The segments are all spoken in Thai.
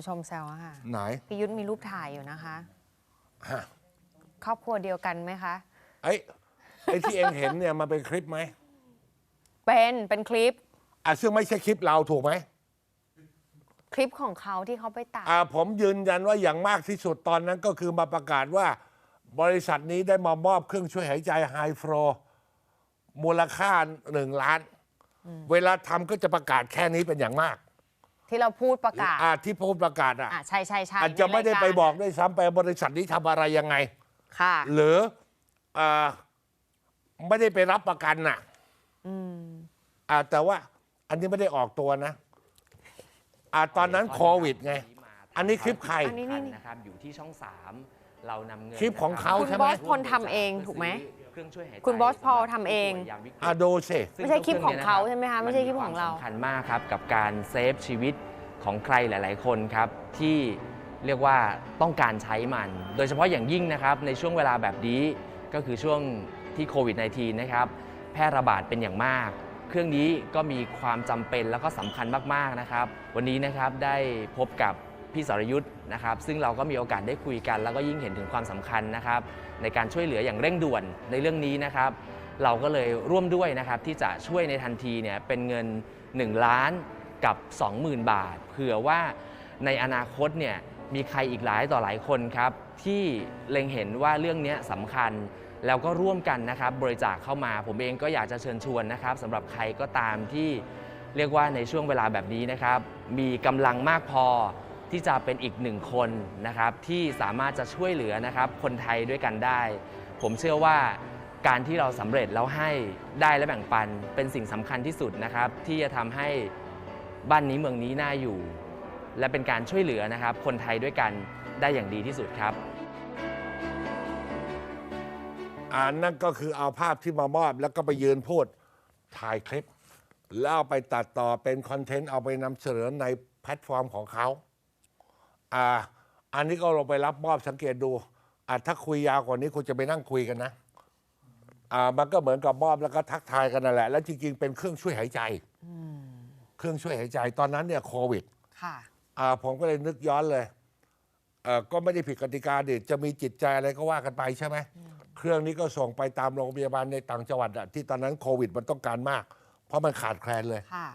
ผู้ชมแซวอะค่ะไหนพี่ยุทธมีรูปถ่ายอยู่นะคะ ฮะครอบครัวเดียวกันไหมคะ ไอ้ไอ้ที่เองเห็นเนี่ยมันเป็นคลิปไหมเป็นเป็นคลิปอะซึ่งไม่ใช่คลิปเราถูกไหมคลิปของเขาที่เขาไปตัดอ่าผมยืนยันว่าอย่างมากที่สุดตอนนั้นก็คือมาประกาศว่า บริษัทนี้ได้มามอบเครื่องช่วยหายใจไฮฟรมูลค่าหนึ่งล้าน เวลาทำก็จะประกาศแค่นี้เป็นอย่างมาก ที่เราพูดประกาศอ่าที่พูดประกาศอะอะใช่ใช่ใช่อาจจะไม่ได้ไปในรายารบอกด้วยซ้ำไปบริษัทนี้ทำอะไรยังไง ค่ะ หรืออ่าไม่ได้ไปรับประกันน่ะอืมอ่าแต่ว่าอันนี้ไม่ได้ออกตัวนะอ่าตอนนั้นโควิดไง อันนี้คลิปใคร อันนี้นี่นี่นะครับอยู่ที่ช่อง3เรานำเงินคลิปของเขา คุณใช่ไหมบอสพลทำเองถูกไหม เครื่องช่วยหายใจคุณบอสพอลทำเองยามวิกฤต อ่าดูสิ ซึ่ไม่ใช่คลิปของเขาครื่ใช่ไหมคะไม่ใช่คลิปของเรานสำคัญมากครับกับการเซฟชีวิตของใครหลาย ๆ คนครับที่เรียกว่าต้องการใช้มัน โดยเฉพาะอย่างยิ่งนะครับในช่วงเวลาแบบนี้ก็คือช่วงที่โควิด -19 นะครับแพร่ระบาดเป็นอย่างมาก เครื่องนี้ก็มีความจำเป็นแล้วก็สำคัญมาก ๆ นะครับ วันนี้นะครับได้พบกับ พี่สรยุทธ์นะครับ ซึ่งเราก็มีโอกาสได้คุยกัน แล้วก็ยิ่งเห็นถึงความสำคัญนะครับ ในการช่วยเหลืออย่างเร่งด่วนในเรื่องนี้นะครับ เราก็เลยร่วมด้วยนะครับ ที่จะช่วยในทันทีเนี่ยเป็นเงิน 1 ล้านกับ 20,000 บาทเผื่อว่าในอนาคตเนี่ยมีใครอีกหลายต่อหลายคนครับ ที่เล็งเห็นว่าเรื่องนี้สำคัญแล้วก็ร่วมกันนะครับ บริจาคเข้ามาผมเองก็อยากจะเชิญชวนนะครับสำหรับใครก็ตามที่เรียกว่าในช่วงเวลาแบบนี้นะครับ มีกำลังมากพอ ที่จะเป็นอีกหนึ่งคนนะครับที่สามารถจะช่วยเหลือนะครับคนไทยด้วยกันได้ ผมเชื่อว่าการที่เราสำเร็จแล้วให้ได้และแบ่งปันเป็นสิ่งสำคัญที่สุดนะครับ ที่จะทำให้บ้านนี้เมืองนี้น่าอยู่ และเป็นการช่วยเหลือนะครับ คนไทยด้วยกันได้อย่างดีที่สุดครับอ่านั่นก็คือเอาภาพที่มามอบแล้วก็ไปยืนพูดถ่ายคลิป แล้วเอาไปตัดต่อเป็นคอนเทนต์เอาไปนำเสนอในแพลตฟอร์มของเขา อ่า อันนี้ก็ลงไปรับมอบสังเกตดูอ่าถ้าคุยยาวกว่านี้คุณจะไปนั่งคุยกันนะอ่ามันก็เหมือนกับมอบแล้วก็ทักทายกันนั่นแหละ แล้วจริงๆเป็นเครื่องช่วยหายใจเครื่องช่วยหายใจตอนนั้นเนี่ยโควิดค่ะอ่าผมก็เลยนึกย้อนเลยเอ่อก็ไม่ได้ผิดกติกาดิจะมีจิตใจอะไรก็ว่ากันไปใช่ไหมเครื่องนี้ก็ส่งไปตามโรงพยาบาลในต่างจังหวัดอะที่ตอนนั้นโควิดมันต้องการมาก เพราะมันขาดแคลนเลย ค่ะ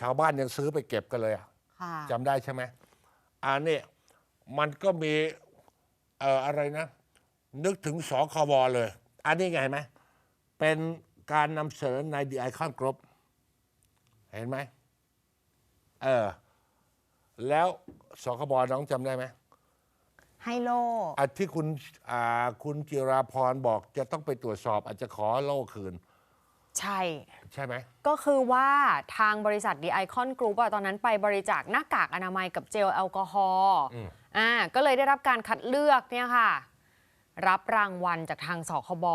ชาวบ้านยังซื้อไปเก็บกันเลยอะค่ะ จำได้ใช่ไหม อันนี้มันก็มีเอ่ออะไรนะ นึกถึงสคบเลย อันนี้ไงเห็นไหมเป็นการนำเสนอในดีไอคอนกรุ๊ปเห็นไหมเออแล้วสคบน้องจำได้ไหมให้โลอันที่คุณอ่าคุณจิราพรบอกจะต้องไปตรวจสอบอาจจะขอโล่คืน ใช่ ใช่ไหม ก็คือว่าทางบริษัทดีไอคอนกรุ๊ปอะตอนนั้นไปบริจาคหน้ากากอนามัยกับเจลแอลกอฮอล์อืม อ่าก็เลยได้รับการคัดเลือกเนี่ยค่ะ รับรางวัลจากทางสคบ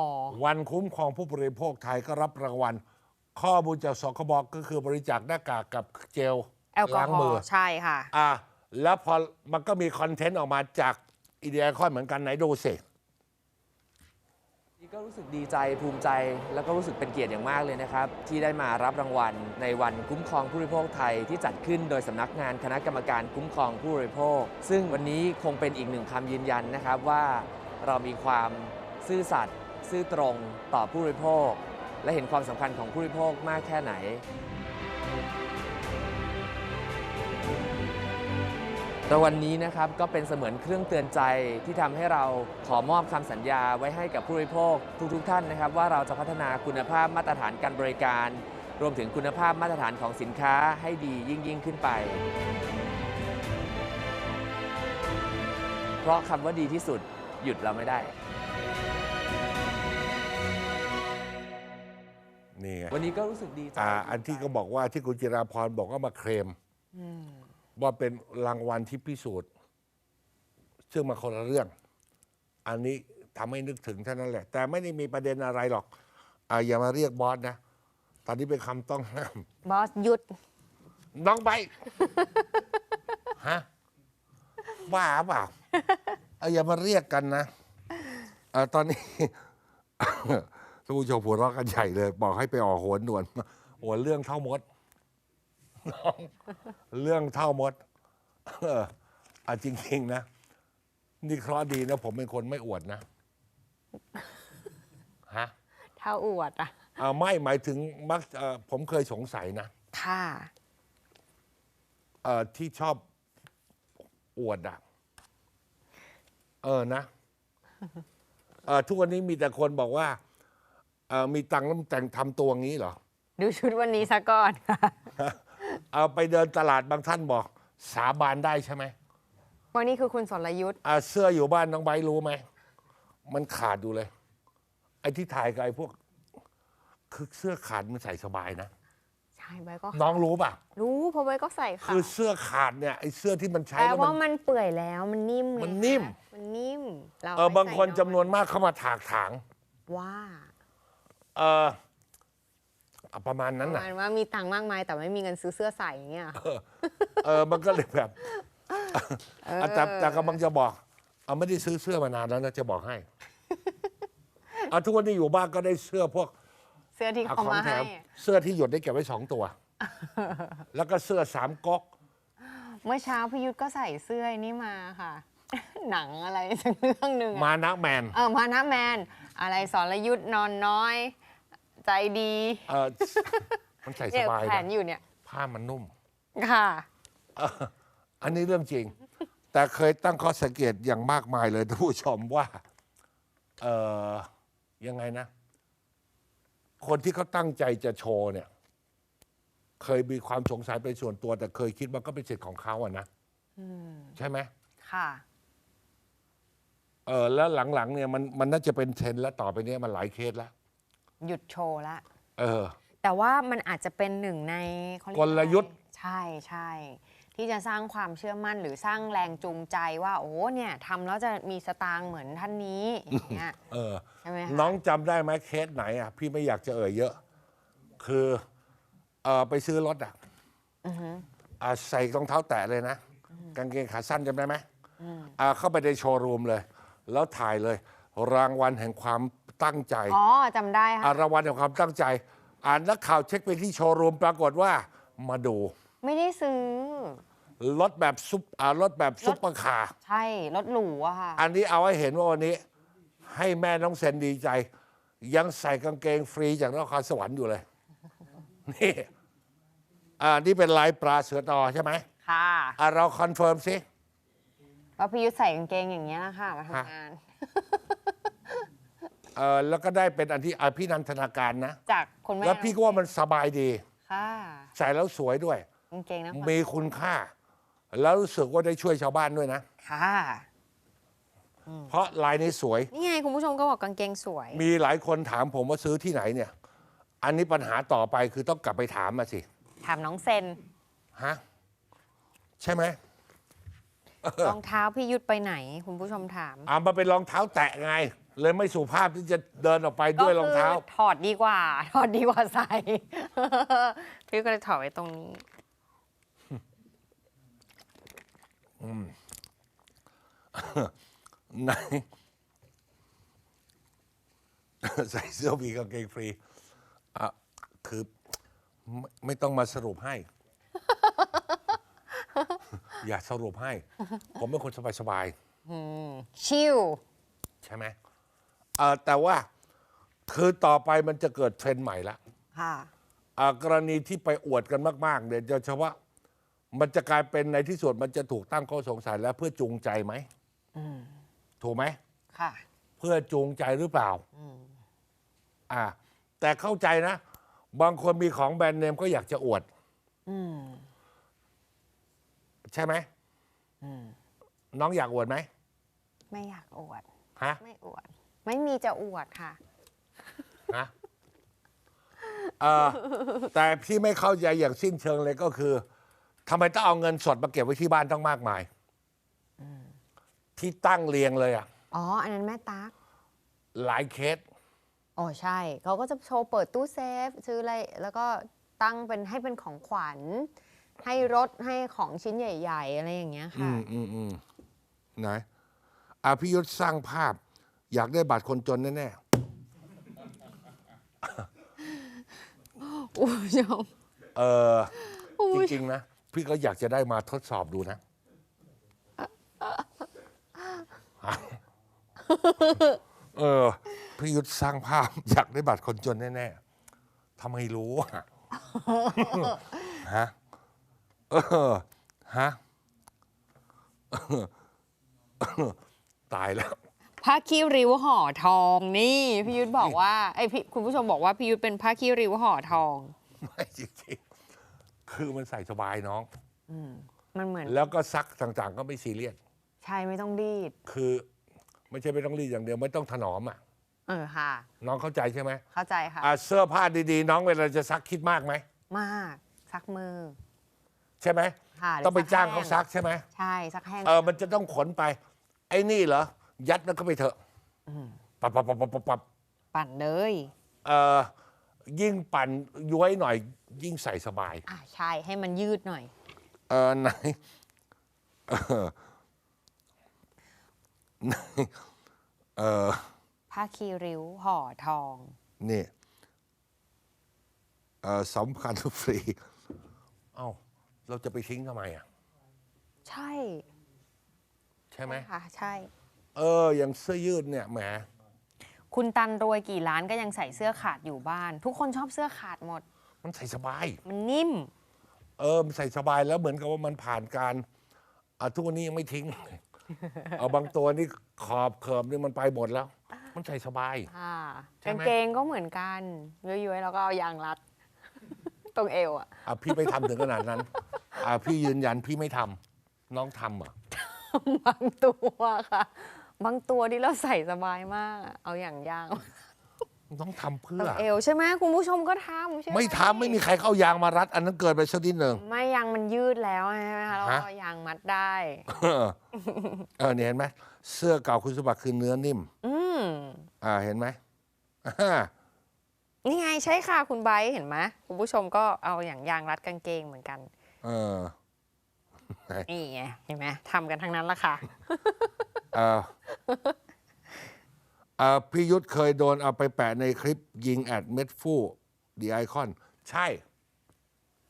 วันคุ้มครองผู้บริโภคไทยก็รับรางวัล ข้อมูลจากสคบก็คือบริจาคหน้ากากกับเจลแอลกอล้างฮอมือ ล์ใช่ค่ะ อ่าแล้วพอมันก็มีคอนเทนต์ออกมาจากอีเดียคอนเหมือนกันไหนดูสิ ก็รู้สึกดีใจภูมิใจแล้วก็รู้สึกเป็นเกียรติอย่างมากเลยนะครับ ที่ได้มารับรางวัลในวันคุ้มครองผู้บริโภคไทยที่จัดขึ้นโดยสำนักงานคณะกรรมการคุ้มครองผู้บริโภค ซึ่งวันนี้คงเป็นอีกหนึ่งคำยืนยันนะครับว่าเรามีความซื่อสัตย์ซื่อตรงต่อผู้บริโภค และเห็นความสำคัญของผู้บริโภคมากแค่ไหน รางวัลนี้นะครับก็เป็นเสมือนเครื่องเตือนใจที่ทำให้เราขอมอบคำสัญญาไว้ให้กับผู้บริโภคทุกๆทท่านนะครับ ว่าเราจะพัฒนาคุณภาพมาตรฐานการบริการ รวมถึงคุณภาพมาตรฐานของสินค้าให้ดียิ่งยิ่งขึ้นไป เพราะคำว่าดีที่สุดหยุดเราไม่ได้นี่ไงวันนี้ก็รู้สึกดีใจอ่าอันที่ก็บอกว่าที่คุณจิราพรบอกว่ามาเคลม ว่าเป็นรางวัลที่พิสูจน์ ซึ่งมาคนละเรื่อง อันนี้ทำให้นึกถึงเท่านั้นแหละ แต่ไม่ได้มีประเด็นอะไรหรอกอ่าอย่ามาเรียกบอสนะ ตอนนี้เป็นคำต้องห้าม บอสหยุด น้องใบ ฮะบ้าเปล่าเอาอย่ามาเรียกกันนะเออตอนนี้ ท่านผู้ชมหัวเราะกันใหญ่เลย บอกให้ไปออกโหนหนวนโหนเรื่องเท่ามด น้อง เรื่องเท่ามด เอออะจริง ๆ นะ นี่เคราะห์ดีนะ ผมเป็นคนไม่อวดนะฮะถ้าอวดอะ อ่าไม่หมายถึงมักเอ่อผมเคยสงสัยนะค่ะ เอ่อที่ชอบอวดอะ เออนะเออทุกวันนี้มีแต่คนบอกว่าเออมีตังค์แล้วแต่งทำตัวงี้เหรอ ดูชุดวันนี้ซะก่อน เอาไปเดินตลาดบางท่านบอก สาบานได้ใช่ไหมวันนี้คือคุณสรยุทธ์อ่าเสื้ออยู่บ้านน้องไบร์ทรู้ไหม มันขาดอยู่เลย ไอ้ที่ถ่ายกับไอ้พวก คือเสื้อขาดมันใส่สบายนะ ใช่ใบก็น้องรู้ป่ะ รู้เพราะใบก็ใส่ค่ะคือเสื้อขาดเนี่ยไอ้เสื้อที่มันใช้แปลแล้วว่ามัน มันเปื่อยแล้วมันนิ่มไงมันนิ่ม คะมันนิ่มเราเออบางคนไม่ใส่จำนวนมากเข้ามาถากถางว่า เออเอา ประมาณปนั้นระน่ะมาณว่ามีตังค์มากมายแต่ไม่มีเงินซื้อเสื้อใส่อย่างเงี้ยเออมันก็เลยแบบอะแต่แต่กำลังจะบอก เอาไม่ได้ซื้อเสื้อมานานแล้วนะจะบอกให้เอาทุกวันนี้อยู่บ้านก็ได้เสื้อพวก เสื้อที่เอาเขาของมาแถให้มเสื้อที่หยดได้เก็บไว้สองตัว แล้วก็เสื้อสามก๊อก เมื่อเช้าพี่ยุทธก็ใส่เสื้อนี่มาค่ะ หนังอะไรสักเรื่องหนึ่งอะมานะแมน เออมานะแมน อะไรสรยุทธ์นอนน้อย ใจดีเออมันใส่สเนี่ยบายแขนนะอยู่เนี่ยผ้ามันนุ่ม ค่ะ เอออันนี้เรื่องจริง แต่เคยตั้งข้อสังเกตอย่างมากมายเลยท่านผู้ชมว่า เออยังไงนะ คนที่เขาตั้งใจจะโชว์เนี่ย เคยมีความสงสัยเป็นส่วนตัว แต่เคยคิดว่าก็เป็นสิทธิ์ของเขาอะนะใช่ไหมค่ะ เออแล้วหลังๆเนี่ยมันมันน่าจะเป็นเทรนด์แล้วต่อไปเนี้มันหลายเคสแล้ว หยุดโชว์ละเออ แต่ว่ามันอาจจะเป็นหนึ่งในเขาเรีกลยุทธ์ อะไรใช่ใช่ที่จะสร้างความเชื่อมั่นหรือสร้างแรงจูงใจว่า โอ้เนี่ยทำแล้วจะมีสตางค์เหมือนท่านนี้อย่างเงี้ยเออ ใช่ไหมคะน้องจำได้ไหมเคสไหนอะ พี่ไม่อยากจะเอ่ยเยอะ คือเออไปซื้อรถอะอะใส่รองเท้าแตะเลยนะ กางเกงขาสั้นจำได้ไหมอะเข้าไปในโชว์รูมเลย แล้วถ่ายเลย รางวัลแห่งความ ตั้งใจอ๋อจำได้ค่ะอะรางวัลแห่งความตั้งใจ อ่านนักข่าวเช็คไปที่โชว์รูมปรากฏว่ามาดูไม่ได้ซื้อ รถแบบซุปอ่ารถแบบซุปเปอร์คาร์ใช่ รถหรูอะค่ะ อันนี้เอาให้เห็นว่าวันนี้ ให้แม่น้องเซนดีใจ ยังใส่กางเกงฟรีจากนครสวรรค์อยู่เลย นี่อ่านี่เป็นลายปลาเสือตอใช่ไหมค่ะ อะเราคอนเฟิร์มสิ ว่าพี่ยุทธใส่กางเกงอย่างเงี้ยค่ะมาฮะ ทำงาน เออแล้วก็ได้เป็นอันที่อภินันทนาการนะ จากคุณแม่แล้วพี่ก็ว่ามันสบายดี ค่ะใส่แล้วสวยด้วย กางเกงนะมีคุณค่า แล้วรู้สึกว่าได้ช่วยชาวบ้านด้วยนะ ค่ะ เพราะลายนี้สวย นี่ไงคุณผู้ชมก็บอกกางเกงสวย มีหลายคนถามผมว่าซื้อที่ไหนเนี่ย อันนี้ปัญหาต่อไปคือต้องกลับไปถามมาสิ ถามน้องเซนฮะ ใช่ไหมรองเท้าพี่ยุทธไปไหน คุณผู้ชมถาม อ่ามาเป็นรองเท้าแตะไง เลยไม่สุภาพที่จะเดินออกไปด้วยรองเท้า ก็คือถอดดีกว่า ถอดดีกว่าใส่ พี่ก็เลยถอดไว้ตรงนี้ไหน ใส่เสื้อวีกางเกงฟรีอะคือไม่ไม่ต้องมาสรุปให้ อย่าสรุปให้ ผมเป็นคนสบาย ชิลๆ ใช่ไหม เอ่อแต่ว่าคือต่อไปมันจะเกิดเทรนด์ใหม่ละค่ะอ่ากรณีที่ไปอวดกันมาก ๆเนี่ยจะเฉพาะมันจะกลายเป็นในที่สุดมันจะถูกตั้งข้อสงสัยแล้วเพื่อจูงใจไหมถูกไหม ค่ะ เพื่อจูงใจหรือเปล่า อ่า แต่เข้าใจนะ บางคนมีของแบรนด์เนมก็อยากจะอวดใช่ไหม น้องอยากอวดไหม ไม่อยากอวด ฮะ ไม่อวด ไม่มีจะอวดค่ะฮะเออแต่พี่ไม่เข้าใจอย่างสิ้นเชิงเลยก็คือทำไมต้องเอาเงินสดมาเก็บไว้ที่บ้านต้องมากมายที่ตั้งเรียงเลยอะอ๋อ อันนั้นแม่ตั๊กหลายเคส อ๋อใช่ เขาก็จะโชว์เปิดตู้เซฟ ซื้ออะไร แล้วก็ตั้งเป็นให้เป็นของขวัญ ให้รถให้ของชิ้นใหญ่ ๆ อะไรอย่างเงี้ยอืค่ะ มอืมอืมไหนอาพิยุทธสร้างภาพ อยากได้บัตรคนจนแน่คุณผู้ชมๆเออโอ้จยริงๆนะ พี่ก็อยากจะได้มาทดสอบดูนะ เออพี่ยุทธสร้างภาพ อยากได้บัตรคนจนแน่ๆทำไมรู้อะฮะเออฮะตายแล้ว ผ้าขี้ริ้วห่อทองนี่พี่ยุทธบอกว่าไอยพี่คุณผู้ชมบอกว่าพี่ยุทธเป็นผ้าขี้ริ้วห่อทอง ไม่จริงๆ คือมันใส่สบายน้องมันเหมือน แล้วก็ซักต่างๆ ก็ไม่ซีเรียส ใช่ไม่ต้องรีด คือไม่ใช่ไม่ต้องรีดอย่างเดียวไม่ต้องถนอมอะ เออค่ะ น้องเข้าใจใช่ไหมเข้าใจค่ะ อะเสื้อผ้าดีๆ น้องเวลาจะซักคิดมากไหม มากซักมือ ใช่ไหม ค่ะหรืต้องไปจ้างแห้เขาซักใช่ไหม ใช่ซักแห้งเออมันจะต้องขนไป ไอ้นี่เหรอ ยัดแล้วก็ไปเถอะปับปับปับปับปับปับปั่นเลยเออยิ่งปั่นย้วยหน่อย ยิ่งใส่สบายอ่าใช่ให้มันยืดหน่อย เออไหนเออไหนเออผ้าคีริ้วห่อทอง นี่เออสำคัญฟรีเอ้าเราจะไปทิ้งทำไมอะ ใช่ใช่ไหม ค่ะ ใช่ เออ อย่างเสื้อยืดเนี่ยแหม คุณตันรวยกี่ล้านก็ยังใส่เสื้อขาดอยู่บ้าน ทุกคนชอบเสื้อขาดหมด มันใส่สบาย มันนิ่ม เออมันใส่สบายแล้วเหมือนกับว่ามันผ่านการอะทุกวันนี้ยังไม่ทิ้ง เอาบางตัวนี่ขอบเขิบนี่มันไปหมดแล้ว มันใส่สบายค่ะใช่กางไหมเกงก็เหมือนกันย้อยๆแล้วก็เอายางรัด ตรงเอวอะอะพี่ไม่ทำถึงขนาดนั้นอะพี่ยืนยันพี่ไม่ทำน้องทำอะ บางตัวค่ะ บางตัวที่เราใส่สบายมากอะเอาอย่างยางน้องทำเพื่ตรองเอวใช่ไหมคุณผู้ชมก็ทำใช่ไหมไม่ทำไม่มีใครเข้ายางมารัด อันนั้นเกินไปสักนิดหนึ่ง ไม่ยางมันยืดแล้วใช่ไหมคะเราฮะ เอายางมัดได้ เออเออเนี่ยเห็นไหมเสื้อเก่าคุณสมบัติคือเนื้อนิ่ม อืมอ่าเห็นไหมอ่านี่ไงใช่ค่ะคุณไบร์ทเห็นไหมคุณผู้ชมก็เอาอย่างยางรัดกางเกงเหมือนกันเออ นี่ไงเห็นไหมทำกันทั้งนั้นละค่ะ เออเออพี่ยุทธเคยโดนเอาไปแปะในคลิปยิงแอดเม็ดฟู่ดีไอคอน ใช่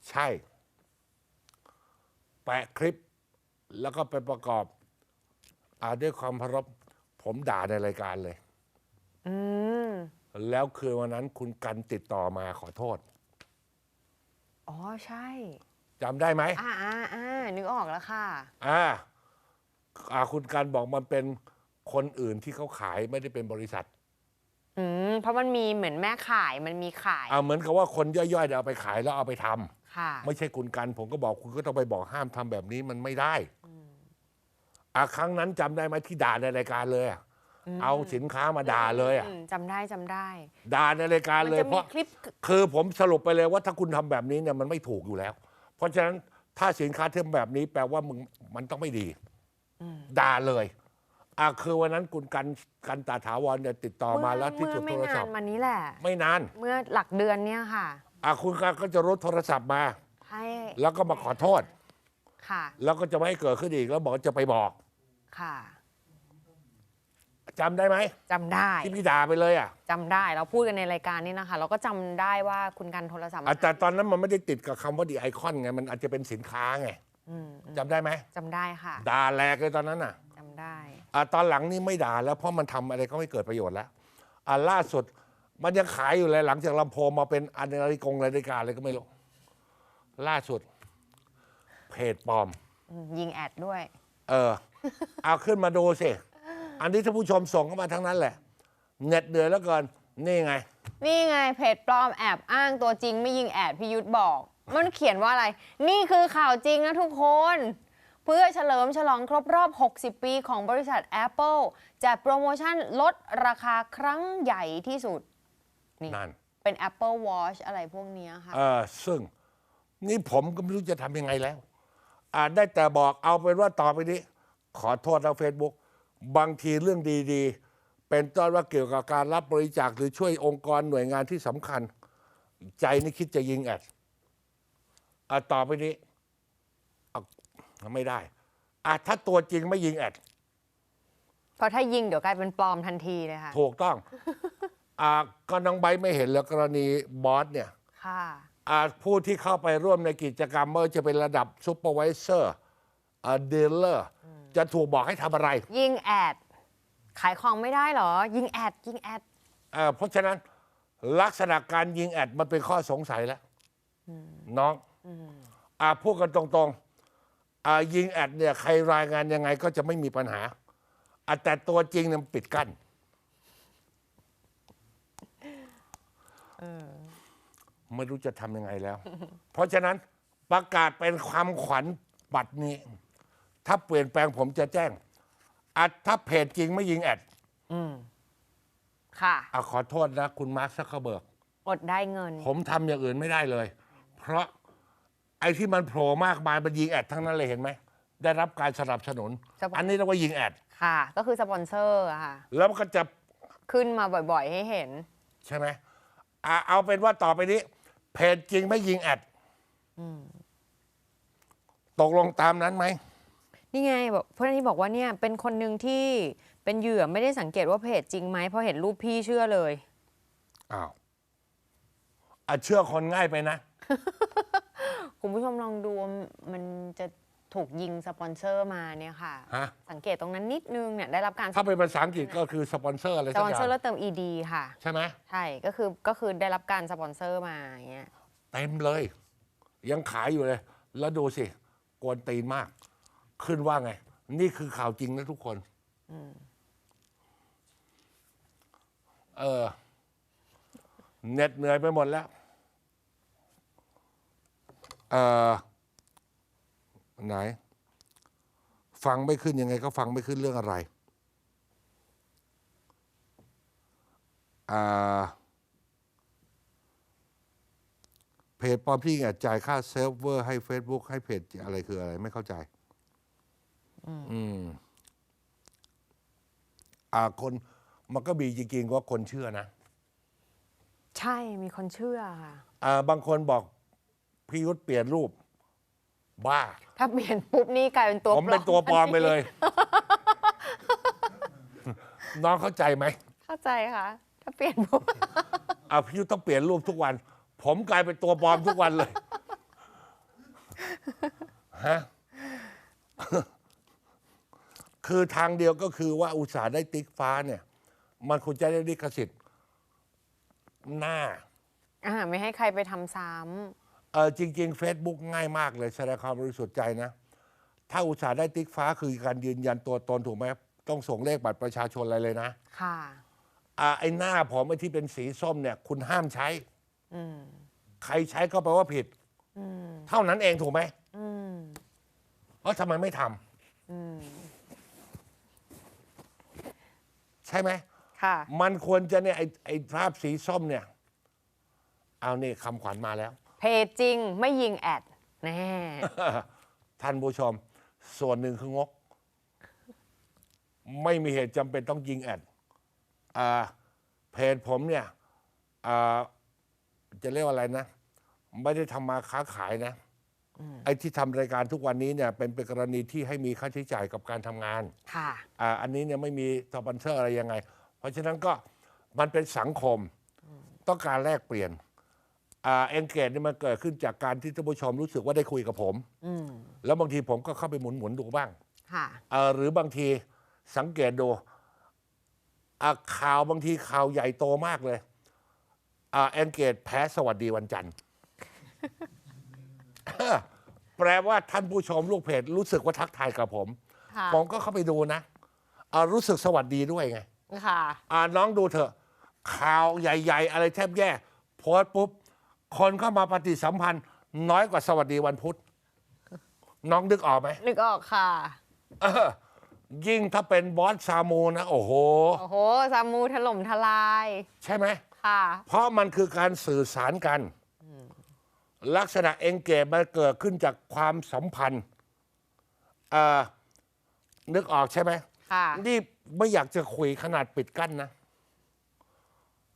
ใช่ แปะคลิป แล้วก็ไปประกอบอาด้วยความเคารพผมด่าในรายการเลย อืมแล้วคือวันนั้นคุณกันติดต่อมาขอโทษอ๋อใช่จำได้ไหม อ่าอ่าอ่านึกออกแล้วค่ะ อ่า อ่าคุณกันบอกมันเป็นคนอื่นที่เขาขายไม่ได้เป็นบริษัทอืมเพราะมันมีเหมือนแม่ขายมันมีขายอ่าเหมือนกับว่าคนย่อยๆเดี๋ยวเอาไปขายแล้วเอาไปทำค่ะไม่ใช่คุณกันผมก็บอกคุณก็ต้องไปบอกห้ามทำแบบนี้มันไม่ได้อะครั้งนั้นจำได้ไหมที่ด่าในรายการเลยอะเอาสินค้ามาด่าเลยอะอืมจำได้จำได้ด่าในรายการมันเลยจะเพมีราะ คลิป คือผมสรุปไปเลยว่าถ้าคุณทำแบบนี้เนี่ยมันไม่ถูกอยู่แล้ว เพราะฉะนั้นถ้าสินค้าเทียมแบบนี้แปลว่ามึงมันต้องไม่ดี ด่าเลยอะคือวันนั้นคุณกันกันตาถาวรเนี่ยติดต่อมาแล้วที่เมื่จุอดไม่โทรนาศันพท์มานี้แหละ ไม่นาน เมื่อหลักเดือนเนี่ยค่ะอะคุณกันก็จะรถโทรศัพท์มา ให้แล้วก็มาขอโทษ ค่ะ แล้วก็จะไม่ให้เกิดขึ้นอีกแล้วบอกว่าจะไปบอกค่ะจำได้ไหมจำได้ที่พี่ด่าไปเลยอะจำได้เราพูดกันในรายการนี่นะคะ เราก็จำได้ว่าคุณกันโทรศัพท์อะแต่ตอนนั้นมันไม่ได้ติดกับคำว่าดีไอคอนไงมันอาจจะเป็นสินค้าไงอืม จำได้ไหมจำได้ค่ะ ด่าแหลกเลยตอนนั้นอะจำได้อะตอนหลังนี่ไม่ด่าแล้วเพราะมันทำอะไรก็ไม่เกิดประโยชน์แล้วอะล่าสุดมันยังขายอยู่เลยหลังจากลำโพงมาเป็นอันนาฬิกงนาฬิกาอะไรก็ไม่รู้ล่าสุด เพจปลอม อืมยิงแอดด้วย เออ เอาขึ้นมาดูสิ อันนี้ท่านผู้ชมส่งเข้ามาทั้งนั้นแหละเหน็ดเหนื่อยแล้วเกิน นี่ไง นี่ไงเพจปลอมแอบอ้างตัวจริงไม่ยิงแอดพี่ยุทธบอก มันเขียนว่าอะไร นี่คือข่าวจริงนะทุกคน เพื่อเฉลิมฉลองครบรอบ 60 ปีของบริษัท Apple จัดโปรโมชั่นลดราคาครั้งใหญ่ที่สุด นี่นั่นเป็น Apple Watch อะไรพวกเนี้ยค่ะ เออซึ่งนี่ผมก็ไม่รู้จะทำยังไงแล้ว อ่าได้แต่บอกเอาเป็นว่าต่อไปนี้ ขอโทษทางเฟซบุ๊กบางทีเรื่องดีๆ เป็นต้นว่าเกี่ยวกับการรับบริจาคหรือช่วยองค์กรหน่วยงานที่สำคัญ ใจนี่คิดจะยิงแอด อ่าต่อไปนี้เอาไม่ได้อะถ้าตัวจริงไม่ยิงแอดเพราะถ้ายิงเดี๋ยวกลายเป็นปลอมทันทีเลยค่ะถูกต้องอ่าก็น้องใบร์ทไม่เห็นแล้วกรณีบอสเนี่ยค่ะอ่าผู้ที่เข้าไปร่วมในกิจกรรมไม่ว่าจะเป็นระดับซูเปอร์วิเซอร์เดลเลอร์จะถูกบอกให้ทำอะไร ยิงแอด ขายของไม่ได้เหรอ ยิงแอด ยิงแอดเอ่อเพราะฉะนั้นลักษณะการยิงแอดมันเป็นข้อสงสัยแล้วน้อง อ่าพูดกันตรงๆอ่ายิงแอดเนี่ยใครรายงานยังไงก็จะไม่มีปัญหาอะแต่ตัวจริงเนี่ยมันปิดกั้นไม่รู้จะทำยังไงแล้ว เพราะฉะนั้นประกาศเป็นความขวัญบัตรนี้ ถ้าเปลี่ยนแปลงผมจะแจ้งอะถ้าเพจจริงไม่ยิงแอดค่ะอะขอโทษนะ คุณมาร์คซักเคอร์เบิร์ก อดได้เงิน ผมทำอย่างอื่นไม่ได้เลย เพราะ ไอ้ที่มันโผล่มากมายมันยิงแอดทั้งนั้นเลยเห็นไหม ได้รับการสนับสนุนครับอันนี้เรียกว่ายิงแอด ค่ะ ก็คือสปอนเซอร์อะค่ะ แล้วมันก็จะ ขึ้นมาบ่อยๆ ให้เห็น ใช่ไหมอะเอาเป็นว่าต่อไปนี้ เพจจริงไม่ยิงแอดตกลงตามนั้นไหม นี่ไงบอกเพื่อนนี่บอกว่าเนี่ยเป็นคนหนึ่งที่เป็นเหยื่อไม่ได้สังเกตว่าเพจจริงไหมพอเห็นรูปพี่เชื่อเลย อ้าวอะเชื่อคนง่ายไปนะ คุณผู้ชมลองดูว่ามันจะถูกยิงสปอนเซอร์มาเนี่ยค่ะ ฮะ สังเกตตรงนั้นนิดนึงเนี่ยได้รับการถ้าเป็นภาษาอังกฤษก็คือสปอนเซอร์อะไรสสักปอนอย่าเซอร์งแล้วเติม ed ค่ะ ใช่ไหมใช่ก็คือก็คือได้รับการสปอนเซอร์มาอย่างเงี้ยเต็มเลย ยังขายอยู่เลย แล้วดูสิกวนตีนมาก ขึ้นว่าไง นี่คือข่าวจริงนะทุกคนเออเหน็ดเหนื่อยไปหมดแล้วเออ ไหน ฟังไม่ขึ้นยังไงก็ฟังไม่ขึ้นเรื่องอะไรอ่าเพจปลอมที่อะจ่ายค่าเซิร์ฟเวอร์ให้ Facebook ให้เพจอะไรคืออะไรไม่เข้าใจ อืมอ่าคนมันก็มีจริงๆว่าคนเชื่อนะ ใช่มีคนเชื่อค่ะ อ่า บางคนบอก พี่ยุทธเปลี่ยนรูป บ้า ถ้าเปลี่ยนปุ๊บนี่กลายเป็นตัวผมเป็นตัวปลอมไปเลย น้องเข้าใจไหมเข้าใจค่ะ ถ้าเปลี่ยนปุ๊บอ่าพี่ยุทธต้องเปลี่ยนรูปทุกวัน ผมกลายเป็นตัวปลอมทุกวันเลยฮะคือทางเดียวก็คือว่าอุตสาห์ได้ติ๊กฟ้าเนี่ย มันควรจะได้ลิขสิทธิ์หน้า อ่าไม่ให้ใครไปทำซ้ เออจริง ๆ Facebook ง่ายมากเลยแสดงความบริสุทธิ์ใจนะ ถ้าอุตสาห์ได้ติ๊กฟ้าคือการยืนยันตัวตนถูกไหมต้องส่งเลขบัตรประชาชนอะไรเลยนะำค่ะ อ่าไอ้หน้าผมไอ้ที่เป็นสีส้มเนี่ย คุณห้ามใช้ อืม ใครใช้ก็แปลว่าผิด อืม เท่านั้นเองถูกไหมอืม เออทำไมไม่ทำอืมใช่ไหม ค่ะ มันควรจะเนี่ยไอ้ไอ้ภาพสีส้มเนี่ย เอานี่คำขวัญมาแล้ว เพจจริงไม่ยิงแอดแน่ท่านผู้ชม ส่วนหนึ่งคืองก ไม่มีเหตุจำเป็นต้องยิงแอดอ่าเพจผมเนี่ยอ่าจะเรียกว่าอะไรนะ ไม่ได้ทำมาค้าขายนะ ไอ้ที่ทำรายการทุกวันนี้เนี่ยเป็นเป็นกรณีที่ให้มีค่าใช้จ่ายกับการทำงาน ค่ะ อ่าอันนี้เนี่ยไม่มีสปอนเซอร์อะไรยังไง เพราะฉะนั้นก็มันเป็นสังคมต้องการแลกเปลี่ยน อ่าเอนเกจนี่ยมันเกิดขึ้นจากการที่ท่านผู้ชมรู้สึกว่าได้คุยกับผม อืมแล้วบางทีผมก็เข้าไปหมุนหมุนๆดูบ้างค่ะ เอ่อหรือบางทีสังเกตดูอ่าข่าวบางทีข่าวใหญ่โตมากเลยอ่าเอนเกจแพ้สวัสดีวันจันทร์ แปลว่าท่านผู้ชมลูกเพจรู้สึกว่าทักทายกับผม ค่ะ ผมก็เข้าไปดูนะอ่ารู้สึกสวัสดีด้วยไง ค่ะ อ่าน้องดูเถอะ ข่าวใหญ่ ๆ อะไรแทบแย่โพสต์ปุ๊บ คนเข้ามาปฏิสัมพันธ์น้อยกว่าสวัสดีวันพุธ น้องนึกออกไหมนึกออกค่ะ เออยิ่งถ้าเป็นบอสซามูนะ โอ้โห โอ้โหซามูถล่มทลาย ใช่ไหม ค่ะ เพราะมันคือการสื่อสารกัน ลักษณะเองเกจมันเกิดขึ้นจากความสัมพันธ์เอ่อนึกออกใช่ไหมค่ะ นี่ไม่อยากจะคุยขนาดปิดกั้นนะ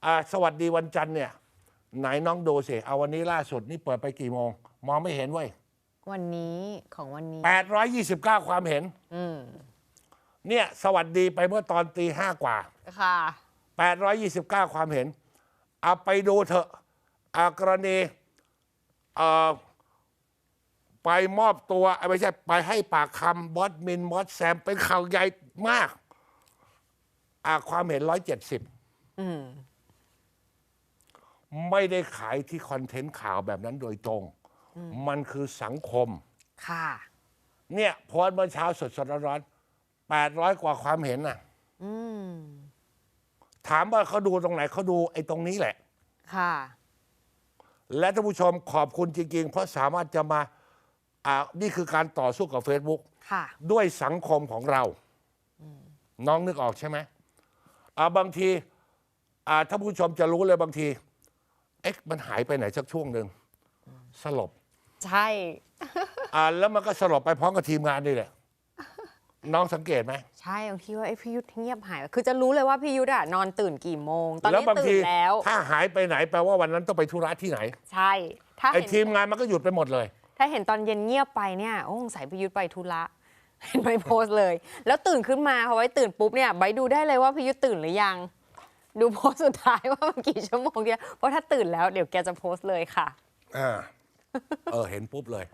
อ่าสวัสดีวันจันทร์เนี่ย ไหนน้องดูสิเอาวันนี้ล่าสุดนี่เปิดไปกี่โมง มองไม่เห็นเว้ยวันนี้ของวันนี้ 829 ความเห็น อืมเนี่ยสวัสดีไปเมื่อตอนตีห้ากว่า ค่ะ 829 ความเห็น เอาไปดูเถอะอากรณีเอ่อไปมอบตัวเอ้ยไม่ใช่ไปให้ปากคำบอสมินบอสแซมเป็นข่าวใหญ่มากอ่าความเห็นร้อยเจ็ดสิบอืม ไม่ได้ขายที่คอนเทนต์ข่าวแบบนั้นโดยตรง มันคือสังคม ค่ะ เนี่ยโพสต์เมื่อเช้าสดสดๆร้อนๆแปดร้อยกว่าความเห็นน่ะอืมถามว่าเขาดูตรงไหนเขาดูไอ้ตรงนี้แหละ ค่ะ และท่านผู้ชมขอบคุณจริง ๆ เพราะสามารถจะมาอ่านี่คือการต่อสู้กับ Facebook ค่ะ ด้วยสังคมของเรา น้องนึกออกใช่ไหมอ่าบางทีอ่าท่านผู้ชมจะรู้เลยบางที เอ๊ะมันหายไปไหนสักช่วงหนึ่งสลบใช่อ่าแล้วมันก็สลบไปพร้อมกับทีมงานนี่แหละ น้องสังเกตไหมใช่บางทีว่าไอ้พี่ยุทธเงียบหาย คือจะรู้เลยว่าพี่ยุทธอะนอนตื่นกี่โมง ตอนแล้วนี้บางทีตื่นแล้ว ถ้าหายไปไหนแปลว่าวันนั้นต้องไปธุระที่ไหน ใช่ ถ้าไอ้เห็นทีมงานมันก็หยุดไปหมดเลย ถ้าเห็นตอนเย็นเงียบไปเนี่ยโอ้สงสัยพี่ยุทธไปธุระเห็นไหมโพสต์เลย แล้วตื่นขึ้นมาพอไว้ตื่นปุ๊บเนี่ยใบดูได้เลยว่าพี่ยุทธตื่นหรือยัง ดูโพสต์สุดท้ายว่ามันกี่ชั่วโมงเนี่ยเพราะถ้าตื่นแล้วเดี๋ยวแกจะโพสต์เลยค่ะ อ่า เออ เห็นปุ๊บเลย